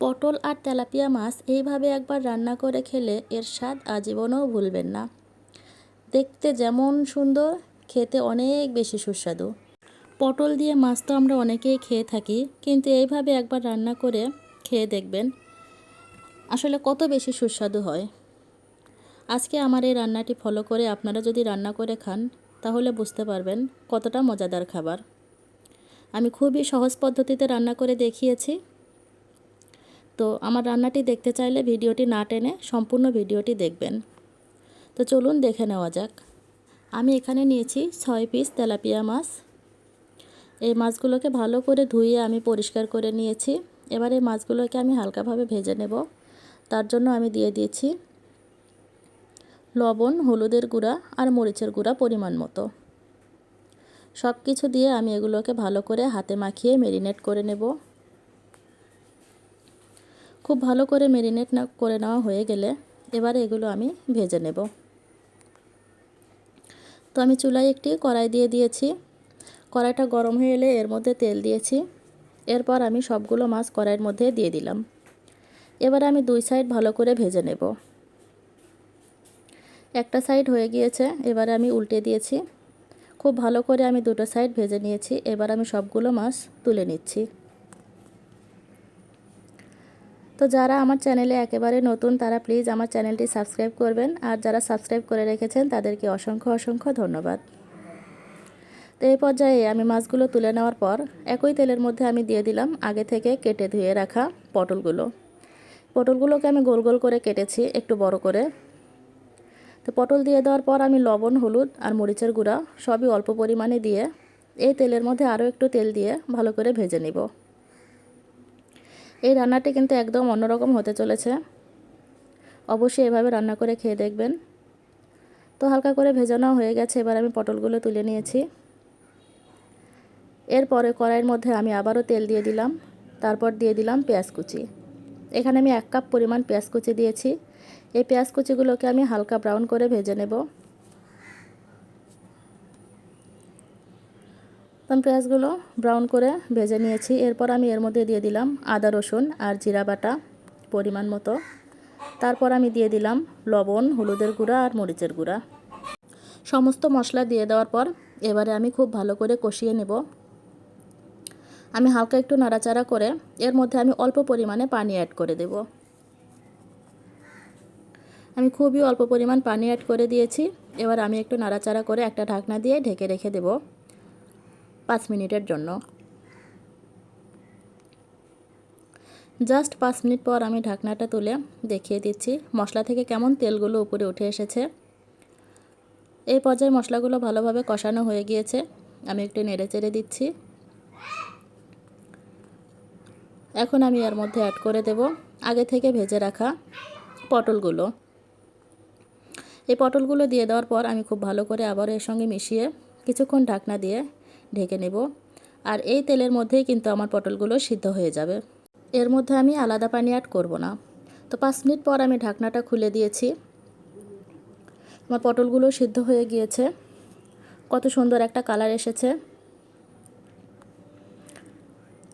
পটল আর তেলাপিয়া মাছ এইভাবে একবার রান্না করে খেলে এর স্বাদ আজীবনও ভুলবেন না। দেখতে যেমন সুন্দর, খেতে অনেক বেশি সুস্বাদু। পটল দিয়ে মাছ তো আমরা অনেকেই খেয়ে থাকি, কিন্তু এইভাবে একবার রান্না করে খেয়ে দেখবেন আসলে কত বেশি সুস্বাদু হয়। আজকে আমার এই রান্নাটি ফলো করে আপনারা যদি রান্না করে খান, তাহলে বুঝতে পারবেন কতটা মজাদার খাবার। আমি খুবই সহজ পদ্ধতিতে রান্না করে দেখিয়েছি। তো আমার রান্নাটি দেখতে চাইলে ভিডিওটি না টেনে সম্পূর্ণ ভিডিওটি দেখবেন। তো চলুন দেখে নেওয়া যাক। আমি এখানে নিয়েছি ছয় পিস তেলাপিয়া মাছ। এই মাছগুলোকে ভালো করে ধুয়ে আমি পরিষ্কার করে নিয়েছি। এবার এই মাছগুলোকে আমি হালকাভাবে ভেজে নেব। তার জন্য আমি দিয়ে দিয়েছি লবণ, হলুদের গুঁড়া আর মরিচের গুঁড়া পরিমাণ মতো। সব কিছু দিয়ে আমি এগুলোকে ভালো করে হাতে মাখিয়ে মেরিনেট করে নেব। খুব ভালো করে মেরিনেট না, করে নেওয়া হয়ে গেলে এবারে এগুলো আমি ভেজে নেব। তো আমি চুলায় একটি কড়াই দিয়ে দিয়েছি। কড়াইটা গরম হয়ে এলে এর মধ্যে তেল দিয়েছি। এরপর আমি সবগুলো মাছ কড়াইয়ের মধ্যে দিয়ে দিলাম। এবার আমি দুই সাইড ভালো করে ভেজে নেব। একটা সাইড হয়ে গিয়েছে, এবারে আমি উল্টে দিয়েছি। খুব ভালো করে আমি দুটো সাইড ভেজে নিয়েছি। এবার আমি সবগুলো মাছ তুলে নিচ্ছি। তো যারা আমার চ্যানেলে একেবারে নতুন, তারা প্লিজ আমার চ্যানেলটি সাবস্ক্রাইব করবেন। আর যারা সাবস্ক্রাইব করে রেখেছেন, তাদেরকে অসংখ্য অসংখ্য ধন্যবাদ। তো এই পর্যায়ে আমি মাছগুলো তুলে নেওয়ার পর একই তেলের মধ্যে আমি দিয়ে দিলাম আগে থেকে কেটে ধুয়ে রাখা পটলগুলো। পটলগুলোকে আমি গোল গোল করে কেটেছি একটু বড় করে। তো পটল দিয়ে দেওয়ার পর আমি লবণ, হলুদ আর মরিচের গুঁড়া সবই অল্প পরিমাণে দিয়ে এই তেলের মধ্যে আরও একটু তেল দিয়ে ভালো করে ভেজে নিব। এই রান্নাটি কিন্তু একদম অন্যরকম হতে চলেছে। অবশ্যই এভাবে রান্না করে খেয়ে দেখবেন। তো হালকা করে ভেজানো হয়ে গেছে, এবার আমি পটলগুলো তুলে নিয়েছি। এরপরে কড়াইয়ের মধ্যে আমি আবারও তেল দিয়ে দিলাম, তারপর দিয়ে দিলাম পেঁয়াজ কুচি। এখানে আমি এক কাপ পরিমাণ পেঁয়াজ কুচি দিয়েছি। এই পেঁয়াজ কুচিগুলোকে আমি হালকা ব্রাউন করে ভেজে নেব। আমি পেঁয়াজগুলো ব্রাউন করে ভেজে নিয়েছি। এরপর আমি এর মধ্যে দিয়ে দিলাম আদা, রসুন আর জিরা বাটা পরিমাণ মতো। তারপর আমি দিয়ে দিলাম লবণ, হলুদের গুঁড়া আর মরিচের গুঁড়া। সমস্ত মশলা দিয়ে দেওয়ার পর এবারে আমি খুব ভালো করে কষিয়ে নেব। আমি হালকা একটু নাড়াচাড়া করে এর মধ্যে আমি অল্প পরিমাণে পানি অ্যাড করে দেব। আমি খুবই অল্প পরিমাণ পানি অ্যাড করে দিয়েছি। এবার আমি একটু নাড়াচাড়া করে একটা ঢাকনা দিয়ে ঢেকে রেখে দেব। পাঁচ মিনিটের জন্য। জাস্ট পাঁচ মিনিট পর আমি ঢাকনাটা তুলে দেখিয়ে দিচ্ছি, মশলা থেকে কেমন তেলগুলো উপরে উঠে এসেছে। এই পর্যায়ে মশলাগুলো ভালোভাবে কষানো হয়ে গিয়েছে। আমি একটু নেড়ে চেড়ে দিচ্ছি। এখন আমি এর মধ্যে অ্যাড করে দেব আগে থেকে ভেজে রাখা পটলগুলো। এই পটলগুলো দিয়ে দেওয়ার পর আমি খুব ভালো করে আবার এর সঙ্গে মিশিয়ে কিছুক্ষণ ঢাকনা দিয়ে ঢেকে নেব। আর এই তেলের মধ্যেই কিন্তু আমার পটলগুলো সিদ্ধ হয়ে যাবে। এর মধ্যে আমি আলাদা পানি অ্যাড করব না। তো পাঁচ মিনিট পর আমি ঢাকনাটা খুলে দিয়েছি। আমার পটলগুলো সিদ্ধ হয়ে গিয়েছে। কত সুন্দর একটা কালার এসেছে।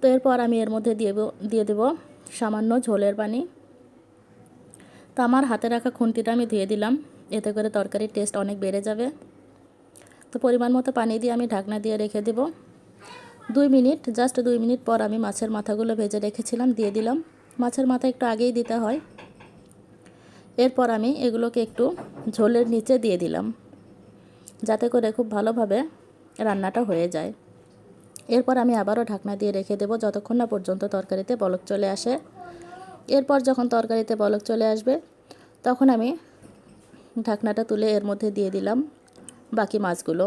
তো এরপর আমি এর মধ্যে দিয়ে দিয়ে দেবো সামান্য ঝোলের পানি। তো আমার হাতে রাখা খুন্তিটা আমি ধুয়ে দিলাম। এতে করে তরকারির টেস্ট অনেক বেড়ে যাবে। তো পরিমাণ মতো পানি দিয়ে আমি ঢাকনা দিয়ে রেখে দেব। দুই মিনিট জাস্ট দুই মিনিট পর আমি মাছের মাথাগুলো ভেজে রেখেছিলাম, দিয়ে দিলাম। মাছের মাথা একটু আগেই দিতে হয়। এরপর আমি এগুলোকে একটু ঝোলের নিচে দিয়ে দিলাম, যাতে করে খুব ভালোভাবে রান্নাটা হয়ে যায়। এরপর আমি আবারও ঢাকনা দিয়ে রেখে দেবো যতক্ষণ না পর্যন্ত তরকারিতে বলক চলে আসে। এরপর যখন তরকারিতে বলক চলে আসবে, তখন আমি ঢাকনাটা তুলে এর মধ্যে দিয়ে দিলাম। বাকি মাছগুলো।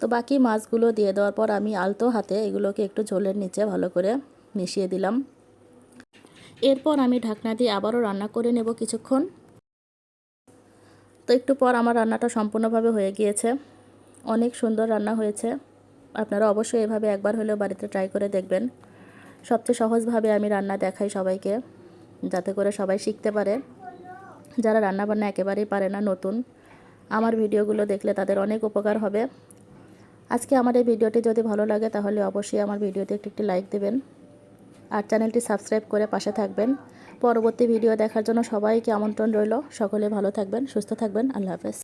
তো বাকি মাছগুলো দিয়ে দেওয়ার পর আমি আলতো হাতে এগুলোকে একটু ঝোলের নিচে ভালো করে মিশিয়ে দিলাম। এরপর আমি ঢাকনা দিয়ে আবারও রান্না করে নেব কিছুক্ষণ। তো একটু পর আমার রান্নাটা সম্পূর্ণভাবে হয়ে গিয়েছে। অনেক সুন্দর রান্না হয়েছে। আপনারা অবশ্যই এভাবে একবার হলেও বাড়িতে ট্রাই করে দেখবেন। সবচেয়ে সহজভাবে আমি রান্না দেখাই সবাইকে, যাতে করে সবাই শিখতে পারে। যারা রান্নাবান্না একেবারেই পারে না, নতুন আমার ভিডিওগুলো দেখলে তাদের অনেক উপকার হবে। আজকে আমার এই ভিডিওটি যদি ভালো লাগে তাহলে অবশ্যই আমার ভিডিওতে একটি একটি লাইক দেবেন। আর চ্যানেলটি সাবস্ক্রাইব করে পাশে থাকবেন। পরবর্তী ভিডিও দেখার জন্য সবাইকে আমন্ত্রণ রইল। সকলে ভালো থাকবেন, সুস্থ থাকবেন। আল্লাহ হাফেজ।